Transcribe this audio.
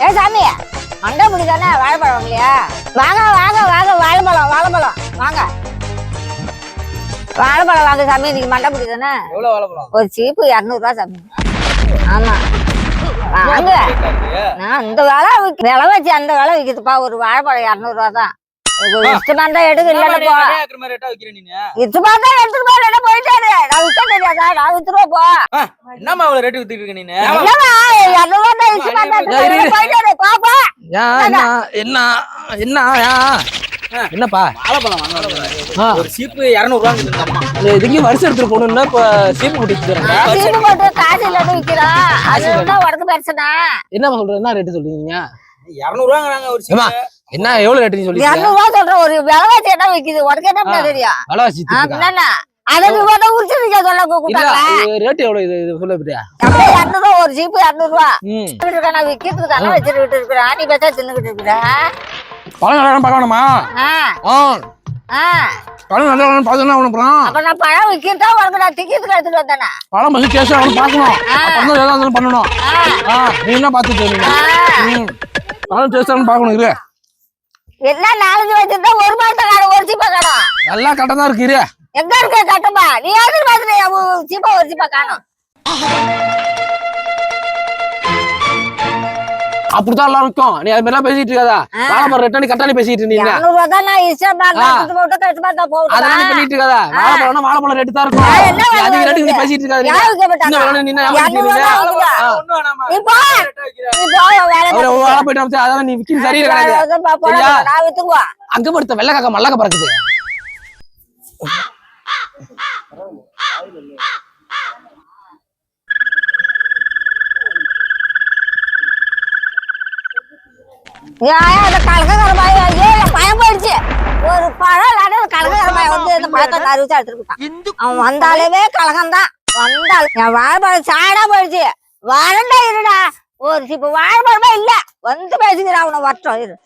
இல்லையா வாங்க வாங்க வாங்க வாழைப்பழம் வாழைப்பழம் வாங்க. வாழைப்பழம் வாங்க சாமி இன்னைக்கு மண்டபடி தானே? எவ்வளவு வாழைப்பழம்? ஒரு சீப்பு இரநூறுவா சாமி. ஆமா. வாங்க. நான் இந்த விலை விலை வச்சு அந்த விலை விற்கிதுப்பா ஒரு வாழைப்பழம் இரநூறுவா தான். இஷ்டமா இருந்தா எடுக்க இல்லைன்னு போ. இஷ்டமா எடுத்துட்டு போயிட்டாரு நான் விற்க தெரியாதா? நான் வித்துருவா போ. என்னம்மா அவ்வளவு ரேட்டு வித்துட்டு இருக்க நீனு இரநூறுவா என்ன என்ன என்னப்பா? ஒரு சீப்பு இருநூறு ரூபாங்க அம்மா இந்த இதுக்கு வருஷம் எடுத்துட்டு போகணும்னா இப்ப சீப்பு போட்டு தரேன் சீப்பு போட்டு காசு இல்லாத விக்கிறோம் உனக்கு பிரச்சனை என்ன சொல்றது என்ன ரேட்டு சொல்றீங்க? இருநூறு ரூபாங்கிறாங்க ஒரு என்ன எவ்வளவு ரேட்டு சொல்லி இரநூறுவா சொல்றேன் ஒரு விலை வச்சு என்ன விக்குது? உனக்கு என்ன தெரியும்? விலைவாசி அப்படின்னா அதை நீ பார்த்தா உரிச்சிருக்க சொல்ல கூப்பிட்டாங்க ரேட் எவ்வளவு இது இது சொல்ல பிரியா? அப்படியே இரநூறுவா ஒரு சீப்பு இரநூறுவா. ம். இருக்கேன் நான் விக்கிறதுக்கு தானே வச்சுட்டு இருக்கிறேன் நீ பேசா தின்னுக்கிட்டு இருக்கிற? பழம் நல்லா பார்க்கணுமா? ஆ. ஆ. ஆ. பழம் நல்லா அவனு அப்புறம் அப்ப நான் பழம் உனக்கு நான் திக்கிறதுக்கு எடுத்துட்டு வந்தேனா? பழம் வந்து கேஸ் அவனு பார்க்கணும். அப்பதான் ஏதாவது இருந்தாலும் பண்ணணும். நீ என்ன பார்த்துட்டு. ம். பழம் டேஸ்ட் பார்க்கணும் இரு. எல்லாம் நாலஞ்சு வச்சிருந்தா ஒரு மாசம் காணும் ஒரு சீப்பா காணும். நல்லா கரெக்டாக தான் இருக்கு இரு. எங்க இருக்க கட்டுமா நீ எதிர் பார்த்துட்டு சீப்பா ஒரு சீப்பா காணும். அப்படித்தான் எல்லாம் இருக்கும். நீ அது மாதிரிலாம் பேசிட்டு இருக்காதா? வாழைப்பழம் ரேட்டா நீ கரெக்டா நீ பேசிட்டு இருந்தீங்க. அதெல்லாம் பண்ணிட்டு இருக்காதா? வாழைப்பழம்னா வாழைப்பழம் ரேட்டு தான் இருக்கும். என்ன நீ வாழைப்பழம்? பேசிட்டு இருக்காது. வேலை நீ போயிட்டு விக்கிறது சரியா? கிடையாது அதான் அங்க படுத்த வெள்ளை காக்கா மல்லக்க பறக்குது. ஏன் அந்த கலக்கக்கார பாய் என் பயம் போயிடுச்சு. ஒரு பழம் இல்லாத அந்த பாய் வந்து இந்த பழத்தை அறிவிச்சு எடுத்துட்டு அவன் வந்தாலே கலகம் தான் வந்தால் என் வாழைப்பழம் சாடா போயிடுச்சு. வரண்டா இருடா. ஒரு இப்ப வாழைப்பழமா இல்ல. வந்து பேசுகிறான் அவனை வரட்டும் இரு.